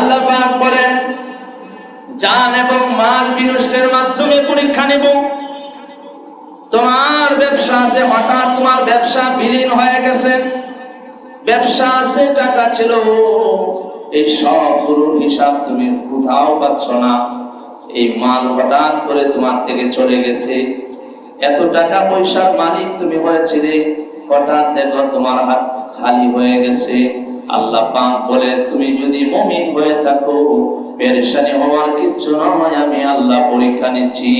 আল্লাহ পাক বলেন, জান এবং মাল বিনষ্টের মাধ্যমে পরীক্ষা নেব। তোমার ব্যবসা আছে, হঠাৎ তোমার ব্যবসা বিলীন হয়ে গেছে। ব্যবসা আছে, টাকা ছিল। এই সবগুলোর হিসাব তুমি কোথাও পাচ্ছ না। এই মাল হঠাৎ করে তোমার থেকে চলে গেছে। এত টাকা পয়সার মালিক তুমি হয়েছিলে। হঠাৎ দেখো তোমার হাত খালি হয়ে গেছে। আল্লাহ পাক বলে, তুমি যদি মমিন হয়ে থাকো, পেরেশানি হওয়ার কিচ্ছু নয়, আমি আল্লাহ পরীক্ষা নিচ্ছি।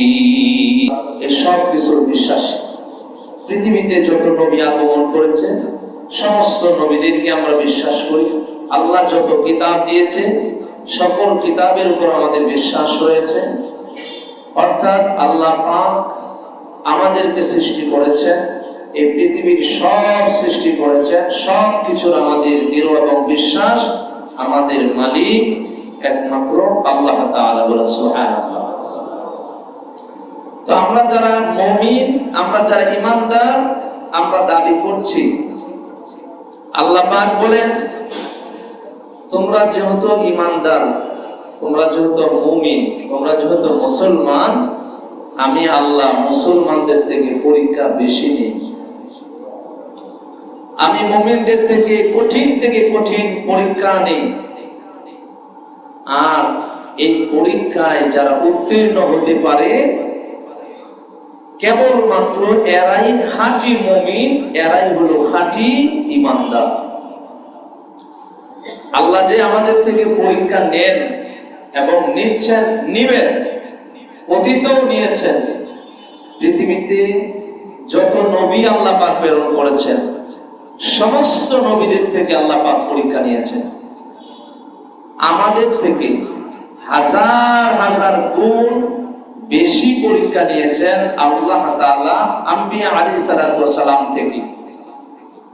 এসব কিছুর বিশ্বাস। পৃথিবীতে যত নবী আগমন করেছে, সমস্ত নবীদেরকে আমরা বিশ্বাস করি। আল্লাহ যত কিতাব দিয়েছে, সকল কিতাবের উপর আমাদের বিশ্বাস রয়েছে। অর্থাৎ আল্লাহ পাক আমাদেরকে সৃষ্টি করেছেন এই পৃথিবীর সব সৃষ্টি করেছেন সব কিছুর আমাদের দৃঢ় এবং বিশ্বাস আমাদের মালিক একমাত্র আল্লাহ তাআলা তো আমরা যারা মমিন, আমরা যারা ইমানদার আমরা দাবি করছি। আল্লাহ পাক বলেন, তোমরা যেহেতু ইমানদার তোমরা যেহেতু মুমিন, তোমরা যেহেতু মুসলমান, আমি আল্লাহ মুসলমানদের থেকে পরীক্ষা বেশি নিই। আমি মুমিনদের থেকে কঠিন থেকে কঠিন পরীক্ষা নেই। আর এই পরীক্ষায় যারা উত্তীর্ণ হতে পারে, কেবলমাত্র এরাই খাঁটি মমিন, এরাই হলো খাঁটি ইমানদার। আল্লাহ যে আমাদের থেকে পরীক্ষা নেন এবং নিচ্ছেন, নিবেন, অতীতও নিয়েছেন। পৃথিবীতে যত নবী আল্লাহ পাক প্রেরণ করেছেন সমস্ত নবীদের থেকে আল্লাহ পাক পরীক্ষা নিয়েছেন। আমাদের থেকে হাজার হাজার গুণ বেশি পরীক্ষা নিয়েছেন আল্লাহ তাআলা আম্বিয়া সালাতু সালাম থেকে।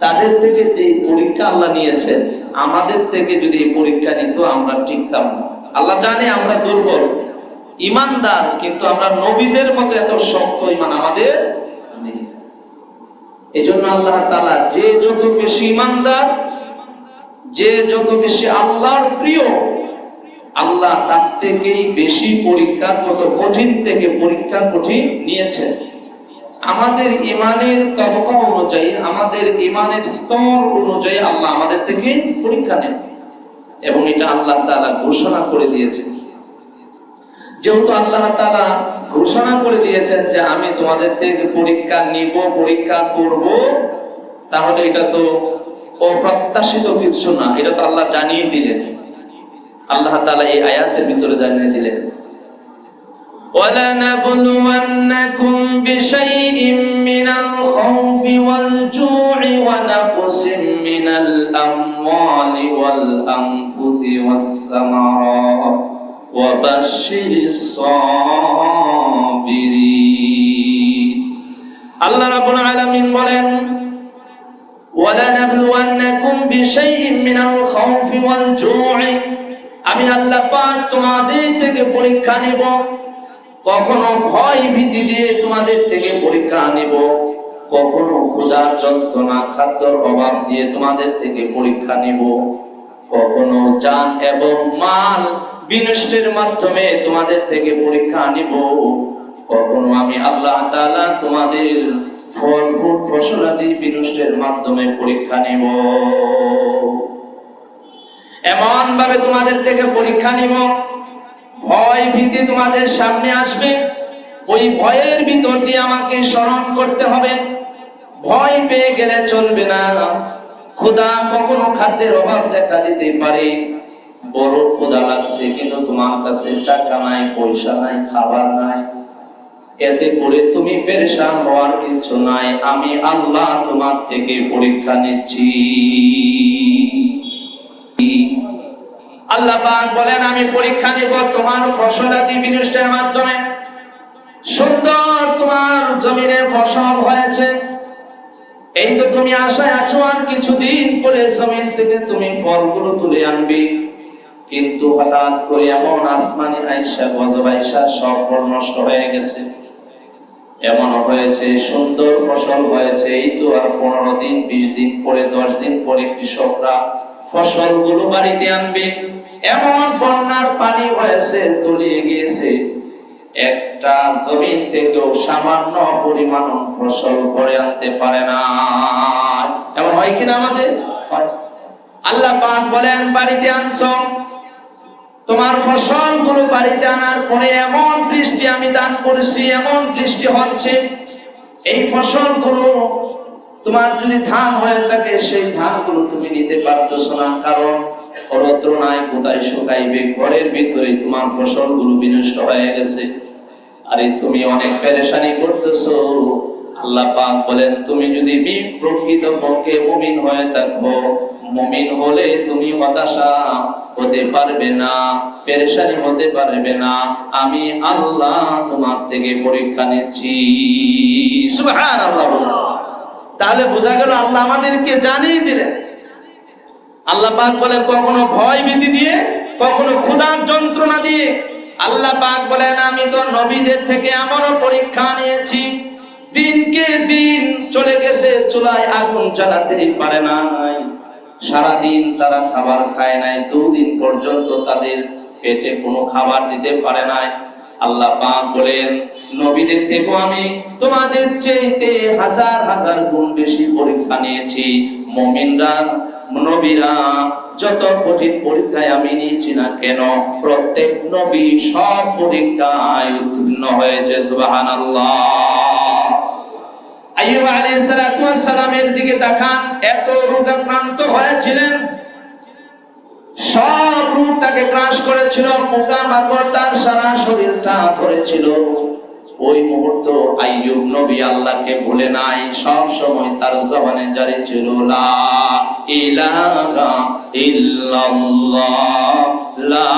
তাদের থেকে যে পরীক্ষা আল্লাহ নিয়েছেন, আমাদের থেকে যদি এই পরীক্ষা নিত, আমরা টিকতাম আল্লাহ জানে আমরা দুর্বল, ইমানদার, কিন্তু আমরা নবীদের মতো এত শক্ত ইমান আমাদের এই জন্য আল্লাহ তাআলা যে যত বেশি ইমানদার যে যত বেশি আল্লাহর প্রিয়, আল্লাহ তার থেকেই বেশি পরীক্ষা তত কঠিন থেকে পরীক্ষা কঠিন নিয়েছে আমাদের ইমানের তবকা অনুযায়ী, আমাদের ইমানের স্তর অনুযায়ী আল্লাহ আমাদের থেকে পরীক্ষা নেন এবং এটা আল্লাহ তাআলা ঘোষণা করে দিয়েছেন। যেহেতু আল্লাহ তাআলা ঘোষণা করে দিয়েছেন যে আমি তোমাদের থেকে পরীক্ষা নিব পরীক্ষা করব তাহলে এটা তো অপ্রত্যাশিত কিছু না এটা তো আল্লাহ জানিয়ে দিলেন আল্লাহ তাআলা এই আয়াতের ভিতরে জানিয়ে দিলেন ولنبلونكم بشيء من الخوف والجوع ونقص من الأموال والأنفس والثمرات وبشر الصابرين الله رب العالمين বলেন ولنبلونكم بشيء من الخوف والجوع আমি আল্লাহ পাক তোমাদের থেকে পরীক্ষা নিব কখনো ভয় ভীতি দিয়ে তোমাদের থেকে পরীক্ষা নিব কখনো ক্ষুধার যন্ত্রণা খাদ্যর অভাব দিয়ে তোমাদের থেকে পরীক্ষা নিব কখনো যান এবং মাল বিনষ্টের মাধ্যমে তোমাদের থেকে পরীক্ষা নিব। কখনো আমি আল্লাহ তাআলা তোমাদের ফল, ফুল ফসলাদি বিনষ্টের মাধ্যমে পরীক্ষা নিব। এমন ভাবে তোমাদের থেকে পরীক্ষা নিব। ভয় ভীতি তোমাদের সামনে আসবে। ওই ভয়ের ভিতর দিয়ে আমাকে স্মরণ করতে হবে। ভয় পেয়ে গেলে চলবে না। ক্ষুধা কখনো খাদ্যের অভাব দেখা দিতে পারে। বড় ক্ষুধা লাগছে, কিন্তু তোমার কাছে টাকা নাই, পয়সা নাই, খাবার নাই। এতে করে তুমি পেরেশান হওয়ার কিছু নাই। আমি আল্লাহ তোমার থেকে পরীক্ষা নিচ্ছি। আল্লাহ বলেন, আমি পরীক্ষা নিব তোমার ফসলাদি বিনষ্টের মাধ্যমে। সুন্দর তোমার জমিনে ফসল হয়েছে। এই তো তুমি আশায় আছো, আর কিছুদিন পরে জমিন থেকে তুমি ফলগুলো তুলে আনবে। কিন্তু হঠাৎ করে এমন আসমানি আইসা, গজব আইসা, সব নষ্ট হয়ে গেছে। এমন হয়েছে, সুন্দর ফসল হয়েছে। এই তো আর পনেরো দিন, বিশ দিন পরে, দশ দিন পরে কৃষকরা ফসলগুলো বাড়িতে আনবে। এমন বন্যার পানি হয়েছে, তলিয়ে গিয়েছে। একটা জমিন থেকেও সামান্য পরিমাণ ফসল করে আনতে পারে না। এমন হয় কিনা আমাদের। আল্লাহ পাক বলেন, বাড়িতে আনছো। তোমার ফসল ফসলগুলো বাড়িতে আনার পরে এমন বৃষ্টি আমি দান করেছি, এমন বৃষ্টি হচ্ছে, এই ফসলগুলো তোমার যদি ধান হয়ে থাকে, সেই ধানগুলো তুমি নিতে পারতেছো না, কারণ রৌদ্র নাই, কোথায় শুকাইবে? ঘরের ভিতরে তোমার ফসল ফসলগুলো বিনষ্ট হয়ে গেছে। আরে তুমি অনেক পেরেশানি করতেছো। আল্লাহ পাক বলেন, তুমি যদি বি- প্রকৃত পক্ষে মুমিন হয়ে থাকো, মুমিন হলে তুমি হতাশা হতে পারবে না, পেরেশানি হতে পারবে না। আমি আল্লাহ তোমার থেকে পরীক্ষা নিচ্ছি। তাহলে বোঝা গেল আল্লাহ আমাদেরকে জানিয়ে দিলেন। আল্লাহ পাক বলেন, কখনো ভয় ভীতি দিয়ে, কখনো ক্ষুধার যন্ত্রণা দিয়ে। আল্লাহ পাক বলেন, আমি তো নবীদের থেকে আমারও পরীক্ষা নিয়েছি। দিনকে দিন চলে গেছে, চুলায় আগুন জ্বালাতেই পারে নাই। সারাদিন তারা খাবার খায় নাই, দুদিন পর্যন্ত তাদের পেটে কোনো খাবার দিতে পারে নাই। আল্লাহ বলেন, নবীদের থেকেও আমি তোমাদের চেয়েতে হাজার হাজার গুণ বেশি পরীক্ষা নিয়েছি। মমিনরা, নবীরা, যত কঠিন পরীক্ষায় আমি নিয়েছি না কেন, প্রত্যেক নবী সব পরীক্ষায় উত্তীর্ণ হয়েছে, সুবহানাল্লাহ। আইয়ুব সালামের দিকে তাকান, এত রোগাক্রান্ত হয়েছিলেন। সব রূপ তাকে গ্রাস করেছিল তার সারা শরীরটা ধরেছিল। ওই মুহূর্ত আইয়ুব নবী আল্লাহকে ভুলে নাই, সব সময় তার জবানে জারি ছিল, লা ইলাহা ইল্লাল্লাহ, লা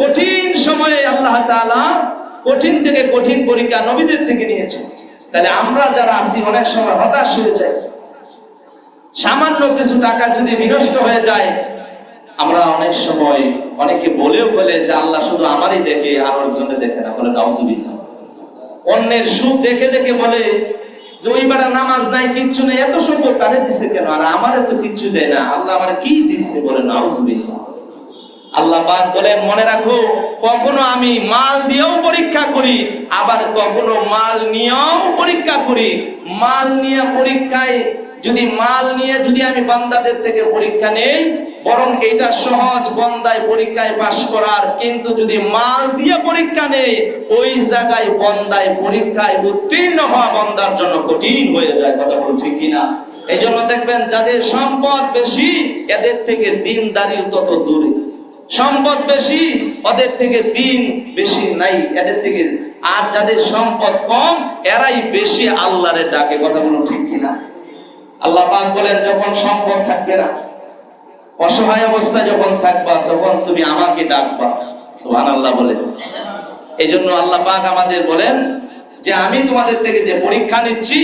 কঠিন সময়ে আল্লাহ কঠিন থেকে কঠিন পরীক্ষা নবীদের থেকে নিয়েছে। তাহলে আমরা যারা আছি, অনেক সময় হতাশ হয়ে যাই। সামান্য কিছু টাকা যদি বিনষ্ট হয়ে যায়, আমরা অনেক সময় অনেকে বলেও বলে যে আল্লাহ শুধু আমারই দেখে আর একজনে দেখে না, বলে অন্যের সুখ দেখে দেখে বলে যে ওই নামাজ নাই, কিচ্ছু নেই, এত সম্পদ তারে দিছে কেন? আর আমারে তো কিচ্ছু দেয় না। আল্লাহ আমার কি দিচ্ছে বলে নাউজুবিল্লাহ। আল্লাহ পাক বলেন মনে রাখো, কখনো আমি মাল দিয়েও পরীক্ষা করি, আবার কখনো মাল নিয়েও পরীক্ষা করি। মাল নিয়ে পরীক্ষায় যদি মাল নিয়ে যদি আমি বান্দাদের থেকে পরীক্ষা নেই, বরং এটা সহজ বন্দায় পরীক্ষায় পাশ করার, কিন্তু যদি মাল দিয়ে পরীক্ষা নেই, ওই জায়গায় বন্দায় পরীক্ষায় উত্তীর্ণ হওয়া বন্দার জন্য কঠিন হয়ে যায়, কথা বল ঠিক কিনা? এই জন্য দেখবেন যাদের সম্পদ বেশি, এদের থেকে দিন দিনদারি তত দূরে। সম্পদ বেশি, ওদের থেকে দিন বেশি নাই, এদের থেকে আর যাদের সম্পদ কম, এরাই বেশি আল্লাহরে ডাকে, কথা বলো ঠিক কিনা? আল্লাহ পাক বলেন, যখন সম্পদ থাকবে না, অসহায় অবস্থায় যখন থাকবা, তখন তুমি আমাকে ডাকবা। সুবহানাল্লাহ বলেন। এই জন্য আল্লাহ পাক আমাদের বলেন যে, আমি তোমাদের থেকে যে পরীক্ষা নিচ্ছি,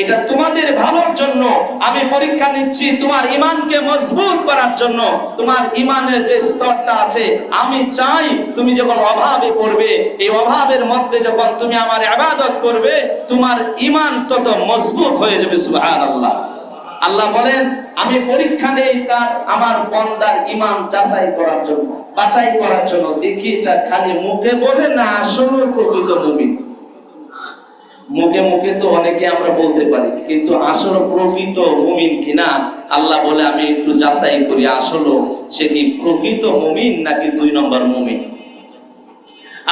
এটা তোমাদের ভালোর জন্য। আমি পরীক্ষা নিচ্ছি তোমার ইমানকে মজবুত করার জন্য। তোমার ইমানের যে স্তরটা আছে, আমি চাই তুমি যখন অভাবে পড়বে, এই অভাবের মধ্যে যখন তুমি আমার আবাদত করবে, তোমার ইমান তত মজবুত হয়ে যাবে, সুবহানাল্লাহ। আল্লাহ বলেন, আমি পরীক্ষা নেই তার, আমার বন্দার ইমান যাচাই করার জন্য, বাছাই করার জন্য। দেখি এটা খালি মুখে বলে না আসলে প্রকৃত মুমিন? মুখে মুখে তো অনেকে আমরা বলতে পারি, কিন্তু আসলে প্রকৃত মুমিন কিনা? আল্লাহ বলে, আমি একটু যাচাই করি, আসলে সে কি প্রকৃত মুমিন নাকি দুই নম্বর মুমিন?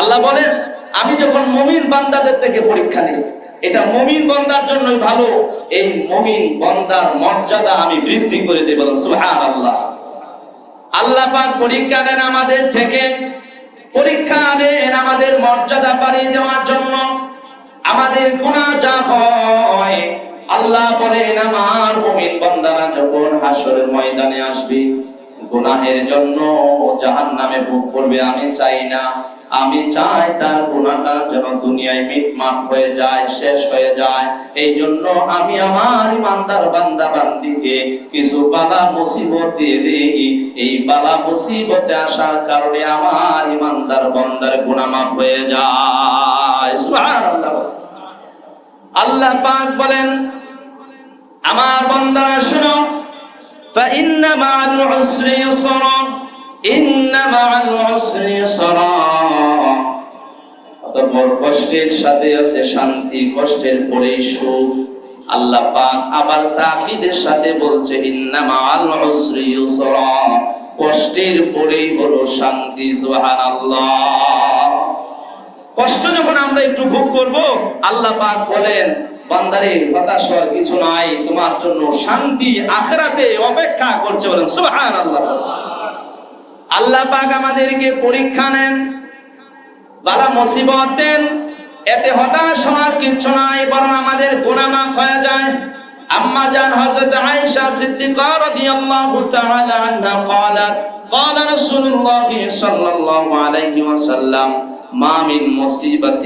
আল্লাহ বলেন, আমি যখন মমিন বান্দাদের থেকে পরীক্ষা নিই এটা মমিন বন্দার জন্যই ভালো। এই মমিন বন্দার মর্যাদা আমি বৃদ্ধি করে দেব। সুহান আল্লাহ আল্লাহ পাক পরীক্ষা নেন আমাদের থেকে। পরীক্ষা নেন আমাদের মর্যাদা বাড়িয়ে দেওয়ার জন্য। আমাদের গুনাহ যা হয়, আল্লাহ বলেন, আমার মুমিন বান্দারা যখন হাসরের ময়দানে আসবে গুনাহের জন্য জাহান নামে ভোগ করবে, আমি চাই না। আমি চাই তার গুনাহটা যেন দুনিয়ায় মিটমাট হয়ে যায়, শেষ হয়ে যায়। এই জন্য আমি আমার ইমানদার বান্দা বান্দিকে কিছু বালা মুসিবত দিয়ে দিই। এই বালা মুসিবতে আসার কারণে আমার ইমানদার বান্দার মাফ হয়ে যায়। আল্লাহ পাক বলেন, আমার বান্দারা শুনো فإن مع العسر يسرا إن مع العسر يسرا অতঃপর কষ্টের সাথে আছে শান্তি কষ্টের পরেই সুখ আল্লাহ পাক আবার তাকিদের সাথে বলছে ইন্না মাআল উসরি ইউসরা কষ্টের পরেই হলো শান্তি সুবহানাল্লাহ কষ্ট যখন আমরা একটু ভোগ করব আল্লাহ পাক বলেন বান্দারে হতাশ হওয়ার কিছু নাই তোমার জন্য শান্তি আখেরাতে অপেক্ষা করছে বলেন সুবহানাল্লাহ আল্লাহ পাক আমাদেরকে পরীক্ষা নেন বালা মুসিবত দেন এতে হতাশ হওয়ার কিছু নাই বরং আমাদের গুনাহ মাফ হয়ে যায় আম্মা জান হযরত আয়েশা সিদ্দিকা রাদিয়াল্লাহু তাআলা আনহা قالت قال رسول الله صلى الله عليه وسلم ما من مصيبة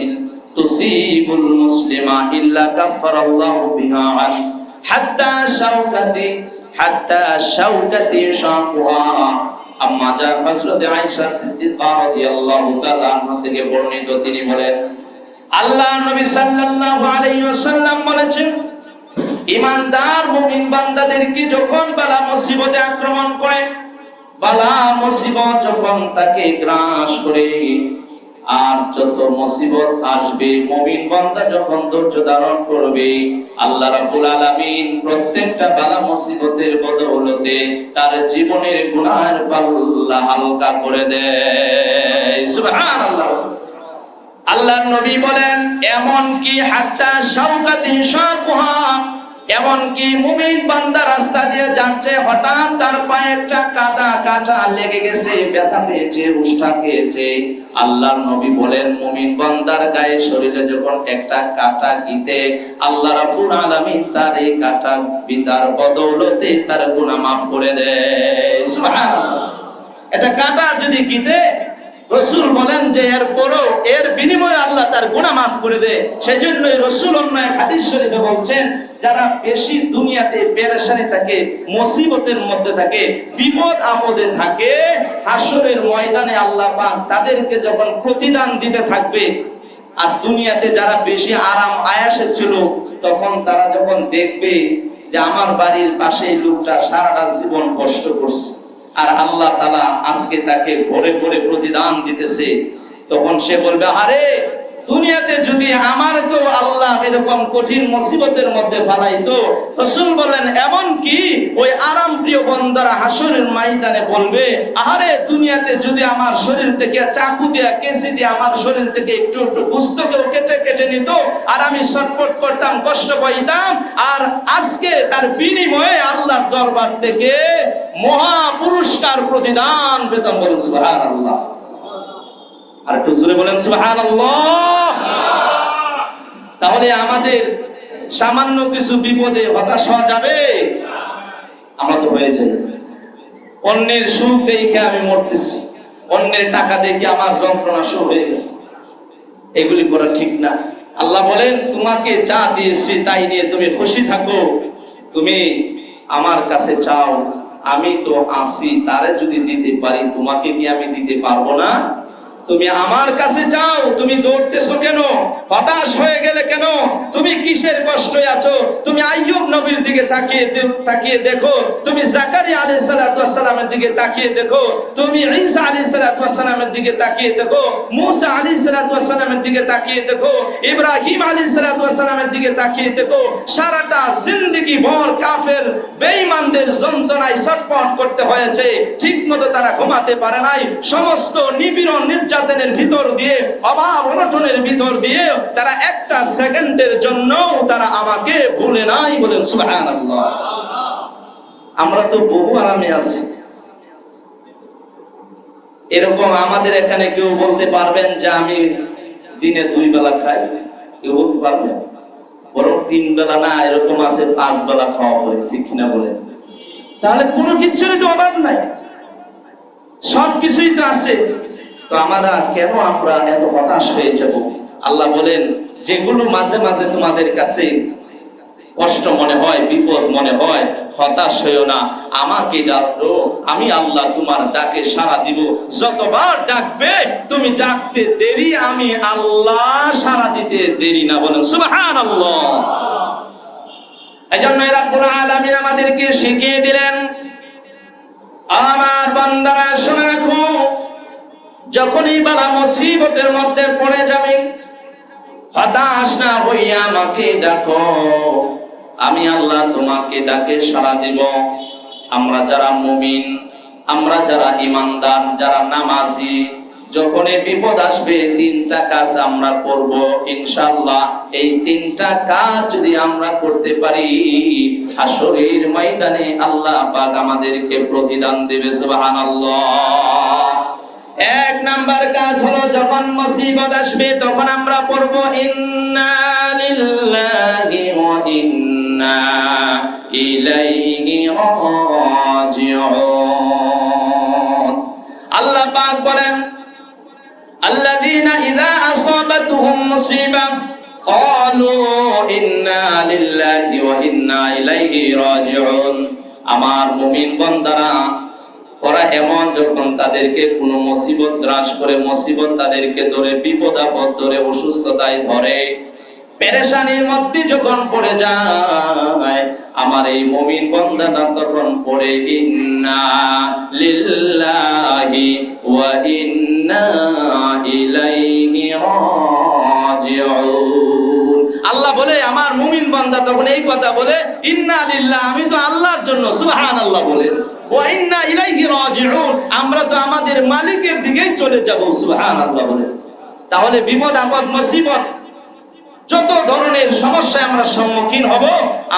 আল্লাহ নবী সাল্লাল্লাহু আলাইহি ওয়াসাল্লাম বলেছেন, ইমানদার মুমিন বান্দাদেরকে যখন বালা মুসিবতে আক্রমণ করে, বালা মুসিবত যখন তাকে গ্রাস করে আর যত মুসিবত আসবে, মুমিন বান্দা যখন ধৈর্য ধারণ করবে, আল্লাহ রাব্বুল আলামিন প্রত্যেকটা বালা মুসিবতের বদৌলতে তার জীবনের গুনাহের পাল্লা হালকা করে দেয়। সুবহানাল্লাহ। আল্লাহর নবী বলেন, এমন কি হাত্তা শাওকাতি শাকুহা এমন কি মুমিন বান্দা রাস্তা দিয়ে যাচ্ছে, হঠাৎ তার পায়ে একটা কাদা কাটা লেগে গেছে, ব্যথা পেয়েছে, উষ্ঠা খেয়েছে। আল্লাহর নবী বলেন, মুমিন বান্দার গায়ে শরীরে যখন একটা কাটা গিতে, আল্লাহ রাব্বুল আলামিন তার এই কাটা বিদার বদৌলতে তার গুনাহ মাফ করে দেয়। সুবহানাল্লাহ। এটা কাটা যদি গিতে রসুল বলেন যে এর পরও এর বিনিময়ে আল্লাহ তার গুণা মাফ করে দেয় সেজন্যই রসুল অন্য এক হাদিস শরীফে বলছেন, যারা বেশি দুনিয়াতে পেরেশানি থাকে, মুসিবতের মধ্যে থাকে, বিপদ আপদে থাকে হাসরের ময়দানে আল্লাহ পাক তাদেরকে যখন প্রতিদান দিতে থাকবে, আর দুনিয়াতে যারা বেশি আরাম আয়াসে ছিল, তখন তারা যখন দেখবে যে আমার বাড়ির পাশে লোকটা সারাটা জীবন কষ্ট করছে। আর আল্লাহ তালা আজকে তাকে ভরে ভরে প্রতিদান দিতেছে। তখন সে বলবে আরে দুনিয়াতে যদি আমার তো আল্লাহ এরকম কঠিন মুসিবতের মধ্যে ফালাইতো, রসুল বলেন, এমন কি? ওই আরাম প্রিয় বন্দারা হাসরের ময়দানে বলবে আরে দুনিয়াতে যদি আমার শরীর থেকে চাকু দিয়া কেসি দিয়ে আমার শরীর থেকে একটু একটু পুস্তকেও কেটে কেটে নিত, আর আমি ছটপট করতাম, কষ্ট পাইতাম, আর আজকে তার বিনিময়ে আল্লাহর দরবার থেকে মহা পুরস্কার প্রতিদান পেতাম বলুন, সুবহানাল্লাহ। আর একটু জোরে বলেন তাহলে আমাদের সামান্য কিছু বিপদে হতাশ হওয়া যাবে? আমরা তো হয়ে যাই। অন্যের সুখ দেখে আমি মরতেছি। অন্যের টাকা দেখে আমার যন্ত্রণা শুরু হয়ে গেছে। এগুলি করা ঠিক না। আল্লাহ বলেন, তোমাকে যা দিয়েছি তাই নিয়ে তুমি খুশি থাকো। তুমি আমার কাছে চাও। আমি তো আসি তারে যদি দিতে পারি, তোমাকে কি আমি দিতে পারব না? তুমি আমার কাছে যাও তুমি দৌড়তেছো কেন? হতাশ হয়ে গেলে কেন? তুমি কিসের কষ্টে আছো? তুমি আইয়ুব নবীর দিকে তাকিয়ে তাকিয়ে দেখো। তুমি জাকারি আলাইহিস সালাতু ওয়াসসালামের দিকে তাকিয়ে দেখো। তুমি ঈসা আলাইহিস সালাতু ওয়াসসালামের দিকে তাকিয়ে দেখো। মূসা আলাইহিস সালাতু ওয়াসসালামের দিকে তাকিয়ে দেখো। ইব্রাহিম আলাইহিস সালাতু ওয়াসসালামের দিকে তাকিয়ে দেখো। সারাটা জিন্দেগি ভর কাফের বেঈমানদের যন্ত্রণায় ছটপট করতে হয়েছে। ঠিক মতো তারা ঘুমাতে পারে নাই। সমস্ত নিপীড়ন নির্যাতনের ভিতর দিয়ে, অভাব অনটনের ভিতর দিয়ে তারা একটা সেকেন্ডের জন্য তারা আমাকে ভুলে নাই বলেন আমরা তো বহু আরামে আছি। এরকম আমাদের এখানে কেউ বলতে পারবেন যে আমি দিনে দুই বেলা খাই, কেউ বলতে পারবেন বরং তিন বেলা না, এরকম আছে, পাঁচ বেলা খাওয়া হয় ঠিক কিনা বলেন? তাহলে কোনো কিচ্ছুরই তো অভাব নাই। সব কিছুই তো আছে। তো আমরা কেন আমরা এত হতাশ হয়ে যাব? আল্লাহ বলেন যেগুলো মাঝে মাঝে তোমাদের কাছে কষ্ট মনে হয়, বিপদ মনে হয়, হতাশ হইও না। আমাকে ডাকো, আমি আল্লাহ তোমার ডাকে সাড়া দিব। যতবার ডাকবে, তুমি ডাকতে দেরি, আমি আল্লাহ সাড়া দিতে দেরি না বলেন। সুবহানাল্লাহ। এই জন্য রাব্বুল আলামিন আমাদেরকে শিখিয়ে দিলেন। আমার বান্দারা শুনে রাখো, যখনই বালা মুসিবতের মধ্যে পড়ে যাবে হতাশ না হইয়া আমাকে ডাকো। আমি আল্লাহ তোমাকে ডাকে সাড়া দিব। আমরা যারা মুমিন, আমরা যারা ইমানদার যারা নামাজি, যখনই বিপদ আসবে, তিনটা কাজ আমরা করব, ইনশাআল্লাহ। এই তিনটা কাজ যদি আমরা করতে পারি হাসরের ময়দানে আল্লাহ পাক আমাদেরকে প্রতিদান দেবে, সুবহানাল্লাহ। এক নাম্বার কাজ হলো যখন মুসিবত আসবে, তখন আমরা পড়ব, ইন্না লিল্লাহি ওয়া ইন্না ইলাইহি রাজিউন। আল্লাহ পাক বলেন, আল্লাযীনা ইযা আসাবাতহুম মুসিবাহ ক্বালু ইন্না লিল্লাহি ওয়া ইন্না ইলাইহি রাজিউন। আমার মুমিন বান্দারা ওরা এমন যখন তাদেরকে কোনো মুসিবত গ্রাস করে, মুসিবত তাদেরকে ধরে, বিপদ আপদ ধরে, অসুস্থতায় ধরে, পেরেশানির মধ্যে যখন পড়ে যায়, আমার এই মুমিন বন্দাটা তখন পড়ে, ইন্না লিল্লাহি ওয়া ইন্না ইলাইহি রাজিউন। আল্লাহ বলে, আমার মুমিন বান্দা তখন এই কথা বলে, ইন্না লিল্লাহ, আমি তো আল্লাহর জন্য, সুবহানাল্লাহ বলে। ওয়া ইন্না ইলাইহি রাজিউন। আমরা তো আমাদের মালিকের দিকেই চলে যাব, সুবহানাল্লাহ বলে। তাহলে বিপদ, আপদ, মুসিবত, যত ধরনের সমস্যায় আমরা সম্মুখীন হব,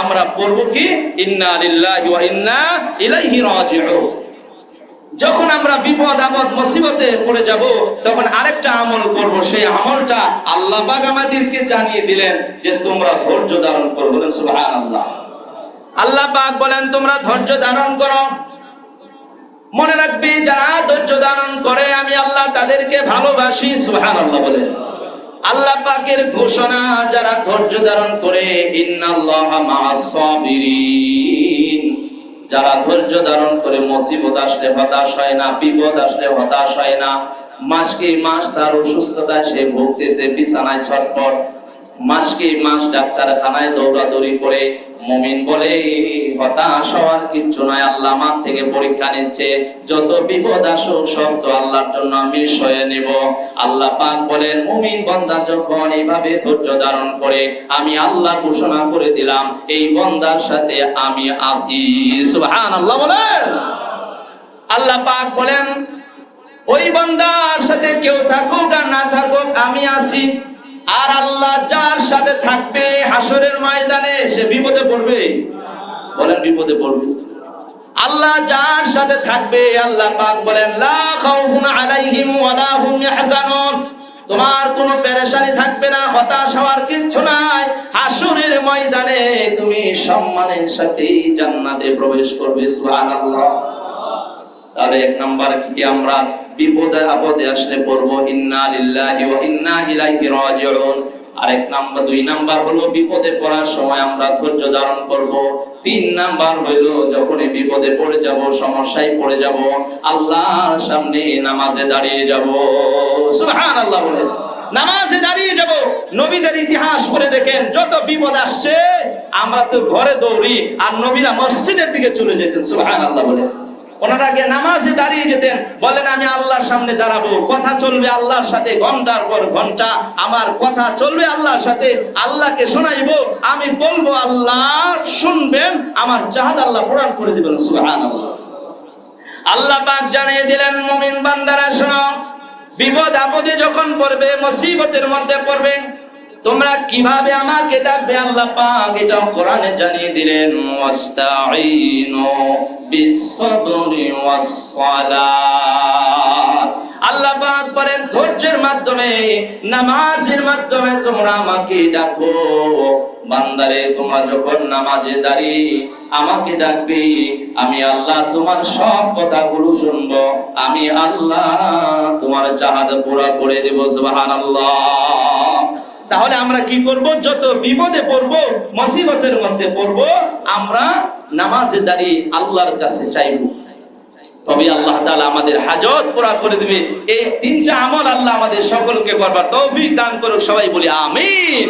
আমরা পড়ব কি? ইন্না লিল্লাহি ওয়া ইন্না ইলাইহি যখন আমরা বিপদ, আপদ, মুসিবতে পড়ে যাব, তখন আরেকটা আমল করব। সেই আমলটা আল্লাহ পাক আমাদেরকে জানিয়ে দিলেন যে তোমরা ধৈর্য ধারণ করো। বলেন, সুবহানাল্লাহ। আল্লাহ পাক বলেন, তোমরা ধৈর্য ধারণ করো। মনে রাখবি, যারা ধৈর্য ধারণ করে, আমি আল্লাহ তাদেরকে ভালোবাসি, সুবহানাল্লাহ বলেন। আল্লাহ পাকের ঘোষণা, যারা ধৈর্য ধারণ করে যারা ধৈর্য ধারণ করে, মুসিবত আসলে হতাশ হয় না, বিপদ আসলে হতাশ হয় না। মাসকে মাস তার অসুস্থতায় সে ভুগতেছে, বিছানায় ছটপট মাসকে মাস ডাক্তারখানায় দৌড়াদৌড়ি করে, মমিন বলে হতাশ হওয়ার নয়। আল্লাহ থেকে পরীক্ষা নিচ্ছে। যত বিপদ আসুক, সব তো আল্লাহর জন্য আমি সয়ে নেব। আল্লাহ পাক বলেন, মুমিন বন্দা যখন এইভাবে ধৈর্য ধারণ করে, আমি আল্লাহ ঘোষণা করে দিলাম, এই বন্দার সাথে আমি আসি সুবহানাল্লাহ বলেন। আল্লাহ পাক বলেন, ওই বান্দার সাথে কেউ থাকুক আর না থাকুক, আমি আসি আর আল্লাহ যার সাথে থাকবে হাসরের ময়দানে সে বিপদে পড়বে। বলেন, বিপদে পড়বে। আল্লাহ যার সাথে থাকবে, আল্লাহ পাক বলেন, লা খাউফুন আলাইহিম ওয়ালা হুম ইয়াহজানুন। তোমার কোনো পেরেশানি থাকবে না, হতাশ হওয়ার কিচ্ছু নাই। হাসরের ময়দানে তুমি সম্মানের সাথে জান্নাতে প্রবেশ করবে, সুবহানাল্লাহ। তাহলে এক নাম্বার কি, আমরা বিপদে আপদে আসলে পড়ব, ইন্না লিল্লাহি ওয়া ইন্না ইলাইহি রাজিউন। আরেক নাম্বার, দুই নাম্বার হলো বিপদে পড়ার সময় আমরা ধৈর্য ধারণ করব। তিন নাম্বার হইল যখনই বিপদে পড়ে যাব, সমস্যায় পড়ে যাব, আল্লাহর সামনে নামাজে দাঁড়িয়ে যাব। সুবহানাল্লাহ বলে নামাজে দাঁড়িয়ে যাব। নবীদের ইতিহাস পড়ে দেখেন, যত বিপদ আসছে, আমরা তো ঘরে দৌড়ি আর নবীরা মসজিদের দিকে চলে যেতেন। সুবহানাল্লাহ বলে ওনারা আগে নামাজে দাঁড়িয়ে যেতেন। বলেন আমি আল্লাহর সামনে দাঁড়াবো। কথা চলবে আল্লাহর সাথে, ঘণ্টার পর ঘণ্টা। আমার কথা চলবে আল্লাহর সাথে। আল্লাহকে শোনাইবো। আমি বলব, আল্লাহ শুনবেন। আমার চাহাদ আল্লাহ প্রদান করে দিবেন। সুবহানাল্লাহ। আল্লাহ পাক জানিয়ে দিলেন, মুমিন বান্দারা, শোনো। বিপদ আপদে যখন পড়বে, মুসিবতের মধ্যে পড়বে তোমরা কীভাবে আমাকে ডাকবে আল্লাহ পাক? এটা কোরআনে জানিয়ে দিলেন, ওয়াস্তাঈনু বিসসবরি ওয়াসসালাত। আল্লাহ পাক বলেন, ধৈর্যের মাধ্যমে, নামাজের মাধ্যমে তোমরা আমাকে ডাকো। বান্দারে, তোমরা যখন নামাজে দাঁড়িয়ে আমাকে ডাকবে, আমি আল্লাহ তোমার সব কথাগুলো শুনব। আমি আল্লাহ তোমার চাহাদ পুরা করে দেব, সুবহানাল্লাহ। তাহলে আমরা কি করব? যত বিপদে পড়ব, মসিবতের মধ্যে পড়ব, আমরা নামাজে দাঁড়িয়ে আল্লাহর কাছে চাইব। তবে আল্লাহ তাআলা আমাদের হাজত পুরা করে দিবে। এই তিনটা আমল আল্লাহ আমাদের সকলকে করবার তৌফিক দান করুক, সবাই বলি আমিন।